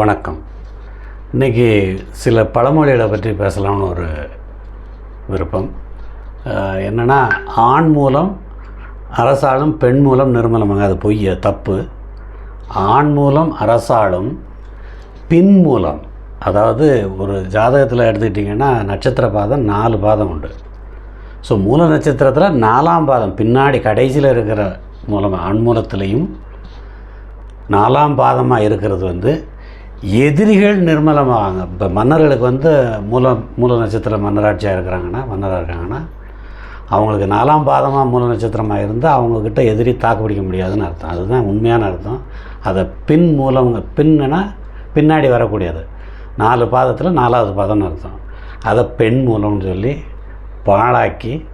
வணக்கம். இன்றைக்கி சில பழமொழிகளை பற்றி பேசலாம்னு ஒரு விருப்பம். என்னென்னா ஆண் மூலம் அரசாளும் பெண் மூலம் நிர்மலமாங்க அது பொய்ய தப்பு. ஆண் மூலம் அரசாளும் பின் மூலம் அதாவது ஒரு ஜாதகத்தில் எடுத்துக்கிட்டிங்கன்னா நட்சத்திர பாதம் நாலு பாதம் உண்டு. ஸோ மூல நட்சத்திரத்தில் நாலாம் பாதம் பின்னாடி கடைசியில் இருக்கிற மூலம் ஆண் மூலத்திலையும் நாலாம் பாதமாக இருக்கிறது வந்து எதிரிகள் நிர்மலமாகாங்க இப்போ மன்னர்களுக்கு வந்து மூல மூல நட்சத்திர மன்னராட்சியாக இருக்கிறாங்கன்னா மன்னராக இருக்காங்கன்னா அவங்களுக்கு நாலாம் பாதமாக மூல நட்சத்திரமாக இருந்தால் அவங்கக்கிட்ட எதிரி தாக்கு பிடிக்க முடியாதுன்னு அர்த்தம். அதுதான் உண்மையான அர்த்தம். அதை பின் மூலம் பின்னுனா பின்னாடி வரக்கூடியது. நாலு பாதத்தில் நாலாவது பாதம்னு அர்த்தம். அதை பெண் மூலம்னு சொல்லி பாழாக்கி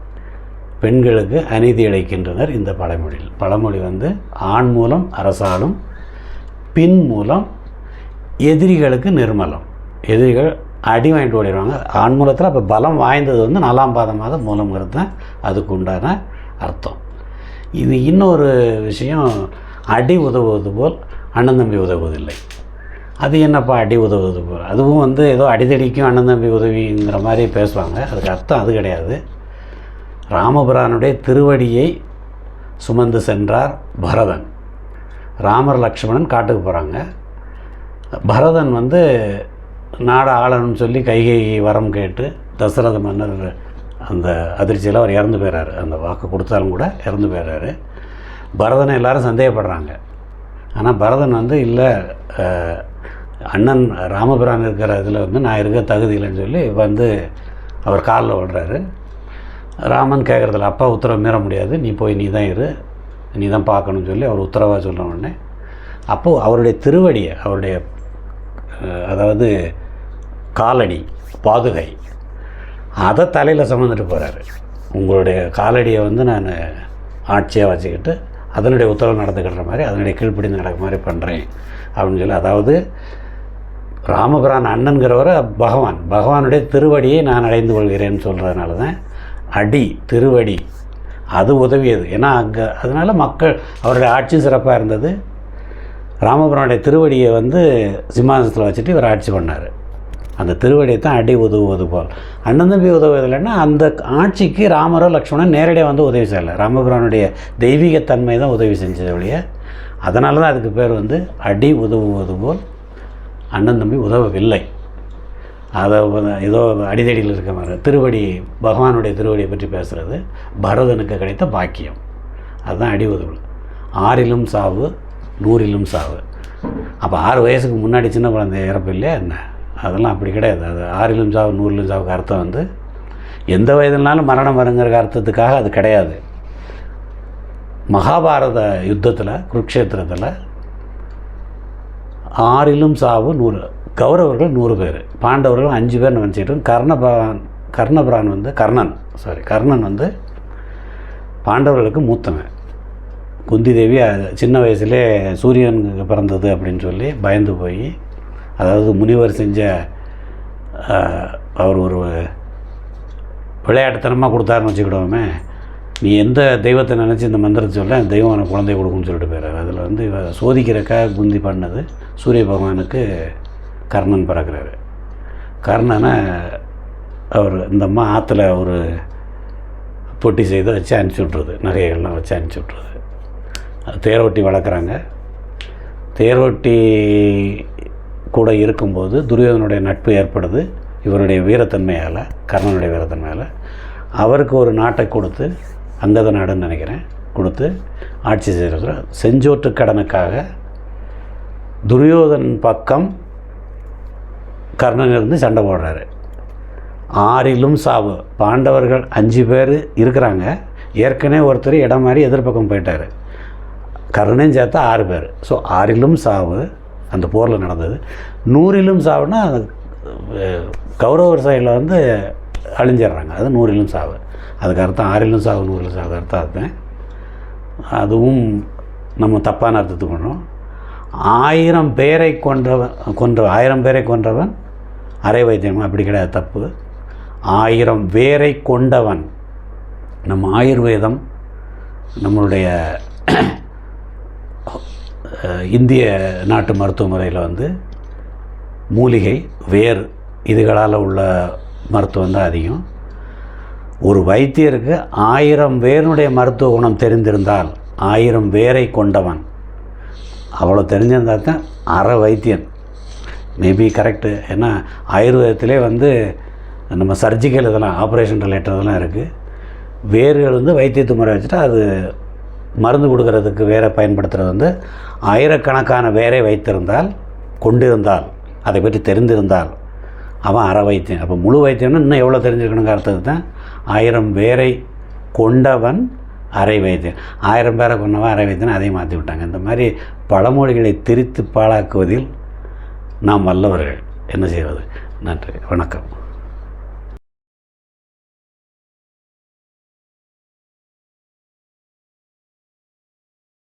பெண்களுக்கு அநீதி இழைக்கின்றனர் இந்த பழமொழியில். பழமொழி வந்து ஆண் மூலம் அரசாலும் பின் மூலம் எதிரிகளுக்கு நிர்மலம். எதிரிகள் அடி வாங்கிட்டு ஓடிடுவாங்க. ஆண்மூலத்தில் அப்போ பலம் வாய்ந்தது வந்து நாலாம் பாதமாக மூலங்கிறது தான் அதுக்கு உண்டான அர்த்தம். இது இன்னொரு விஷயம் அடி உதவுவது போல் அண்ணன் தம்பி உதவுவதில்லை. அது என்னப்பா அடி உதவுவது போல்? அதுவும் வந்து ஏதோ அடிதடிக்கும் அண்ணன் தம்பி உதவிங்கிற மாதிரி பேசுவாங்க. அதுக்கு அர்த்தம் அது கிடையாது. ராமபுரானுடைய திருவடியை சுமந்து சென்றார் பரதன். ராமர் லக்ஷ்மணன் காட்டுக்கு போகிறாங்க பரதன் வந்து நாடை ஆளணும்னு சொல்லி கைகை வரம் கேட்டு தசரத மன்னர் அந்த அதிர்ச்சியில் அவர் இறந்து போயிறாரு. அந்த வாக்கு கொடுத்தாலும் கூட இறந்து போயிடுறாரு பரதனை எல்லாரும் சந்தேகப்படுறாங்க. ஆனால் பரதன் வந்து இல்லை அண்ணன் ராமபிரான் இருக்கிற இதில் வந்து நான் இருக்க தகுதி இல்லைன்னு சொல்லி வந்து அவர் காலில் விடுறாரு ராமன் கேட்குறதில்ல அப்பா உத்தரவு மீற முடியாது. நீ போய் நீ தான் இரு. நீ தான் பார்க்கணும்னு சொல்லி அவர் உத்தரவாக சொல்ல உடனே அப்போது அவருடைய திருவடியை அவருடைய அதாவது காலடி பாதுகை. அதை தலையில் சுமந்துட்டு போகிறாரு உங்களுடைய காலடியை வந்து நான் ஆட்சியாக வச்சுக்கிட்டு அதனுடைய உத்தரவு நடந்துக்கிற மாதிரி அதனுடைய கீழ்ப்படி நடக்க மாதிரி பண்ணுறேன் அப்படின்னு சொல்லி அதாவது ராமபிரான் அண்ணன்கிறவர் பகவான். பகவானுடைய திருவடியை நான் அடைந்து கொள்கிறேன்னு சொல்கிறதுனால தான் அடி திருவடி அது உதவியது. ஏன்னா அங்கே அதனால் மக்கள் அவருடைய ஆட்சி சிறப்பாக இருந்தது. ராமபுரனுடைய திருவடியை வந்து சிம்மாசனத்தில் வச்சுட்டு இவர் ஆட்சி பண்ணார். அந்த திருவடியை தான் அடி உதவுவது போல். அண்ணன் தம்பி உதவுவதில்லைன்னா அந்த ஆட்சிக்கு ராமரோ லக்ஷ்மணன் நேரடியாக வந்து உதவி செய்யலை. ராமபுரானுடைய தெய்வீகத்தன்மை தான் உதவி செஞ்சது ஒழிய அதனால தான் அதுக்கு பேர் வந்து அடி உதவுவது போல் அண்ணன் தம்பி உதவவில்லை. அதை ஏதோ அடிதடியில் இருக்க மாதிரி. திருவடி பகவானுடைய திருவடியை பற்றி பேசுகிறது பரதனுக்கு கிடைத்த பாக்கியம். அதுதான் அடி உதவு ஆறிலும் சாவு நூறிலும் சாவு. அப்போ ஆறு வயசுக்கு முன்னாடி சின்ன குழந்தை இறப்பு இல்லையா என்ன? அதெல்லாம் அப்படி கிடையாது. அது ஆறிலும் சாவு நூறிலும் சாவுக்கு அர்த்தம் வந்து எந்த வயதுனாலும் மரணம் வருங்கிற அர்த்தத்துக்காக அது கிடையாது. மகாபாரத யுத்தத்தில் குருக்ஷேத்திரத்தில் ஆறிலும் சாவு நூறு. கௌரவர்கள் நூறு பேர். பாண்டவர்கள் அஞ்சு பேர் நினச்சிட்டு கர்ணபிரான் கர்ணபிரான் வந்து கர்ணன். சாரி கர்ணன் வந்து பாண்டவர்களுக்கு மூத்தவன். குந்தி தேவி சின்ன வயசுலே சூரியனுக்கு பிறந்தது அப்படின்னு சொல்லி பயந்து போய் அதாவது முனிவர் செஞ்ச அவர் ஒரு விளையாட்டுத்தனமாக கொடுத்தாருன்னு வச்சுக்கிடுவோமே நீ எந்த தெய்வத்தை நினச்சி இந்த மந்திரத்தை சொல்ல தெய்வம் எனக்கு குழந்தை கொடுக்குன்னு சொல்லிட்டு போயிறாரு அதில் வந்து இவ சோதிக்கிறக்காக குந்தி பண்ணது சூரிய பகவானுக்கு கர்ணன் பிறக்கிறாரு. கர்ணனை அவர் இந்த அம்மா ஆற்றுல ஒரு பொட்டி செய்து வச்சு அனுப்பிச்சி விட்ருது நகைகள்லாம் வச்சு அனுப்பிச்சி விட்ருது தேரோட்டி வளர்க்குறாங்க. தேரோட்டி கூட இருக்கும்போது துரியோதனுடைய நட்பு ஏற்படுது இவருடைய வீரத்தன்மையால் கர்ணனுடைய வீரத்தன்மையால். அவருக்கு ஒரு நாட்டை கொடுத்து அங்கத நாடுன்னு நினைக்கிறேன் கொடுத்து ஆட்சி செய்கிற செஞ்சோற்று கடனுக்காக துரியோதன் பக்கம் கர்ணன் இருந்து சண்டை போடுறாரு. ஆறிலும் சாவு. பாண்டவர்கள் அஞ்சு பேர் இருக்கிறாங்க. ஏற்கனவே ஒருத்தர் இடம் மாதிரி எதிர்பக்கம் போயிட்டார். கர்ணன் சேர்த்தா ஆறு பேர். ஸோ ஆறிலும் சாவு அந்த போரில் நடந்தது. நூறிலும் சாவுனா அஹ், கௌரவர் சைடில் வந்து அழிஞ்சிடுறாங்க. அது நூறிலும் சாவு. அதுக்கு அர்த்தம் ஆறிலும் சாவு நூறிலும் சாவு அர்த்தம் அர்த்தம் அதுவும் நம்ம தப்பான அர்த்தத்துக்கு கொண்டோம். ஆயிரம் பேரை கொன்றவன் கொன்ற ஆயிரம் பேரை கொன்றவன் அரை வைத்தியம் அப்படி கிடையாது தப்பு. ஆயிரம் வேரை கொண்டவன். நம்ம ஆயுர்வேதம் நம்மளுடைய இந்திய நாட்டு மருத்துவ முறையில் வந்து மூலிகை வேர் இதுகளால் உள்ள மருத்துவம் தான் அதிகம். ஒரு வைத்தியருக்கு ஆயிரம் வேருடைய மருத்துவ குணம் தெரிந்திருந்தால் ஆயிரம் வேரை கொண்டவன். அவ்வளோ தெரிஞ்சிருந்தால் தான் அற வைத்தியன். மேபி கரெக்டு ஏன்னா ஆயுர்வேதத்திலே வந்து நம்ம சர்ஜிக்கல் இதெல்லாம் ஆப்ரேஷன் ரிலேட்டட் இதெல்லாம் இருக்குது வேர்கள் வந்து வைத்தியத்து முறை வச்சுட்டு அது மருந்து கொடுக்கறதுக்கு வேற பயன்படுத்துகிறது வந்து ஆயிரக்கணக்கான வேரை வைத்திருந்தால் கொண்டிருந்தால் அதை பற்றி தெரிந்திருந்தால் அவன் அற வைத்தியம் அப்போ முழு வைத்தியம்னு இன்னும் எவ்வளோ தெரிஞ்சிருக்கணுங்க அர்த்தத்துக்கு தான் ஆயிரம் பேரை கொண்டவன் அரை வைத்தியன். ஆயிரம் பேரை கொண்டவன் அரை வைத்தியன் அதையும் மாற்றி விட்டாங்க. இந்த மாதிரி பழமொழிகளை திரித்து பாழாக்குவதில் நாம் வல்லவர்கள். என்ன செய்வது? நன்றி. வணக்கம்.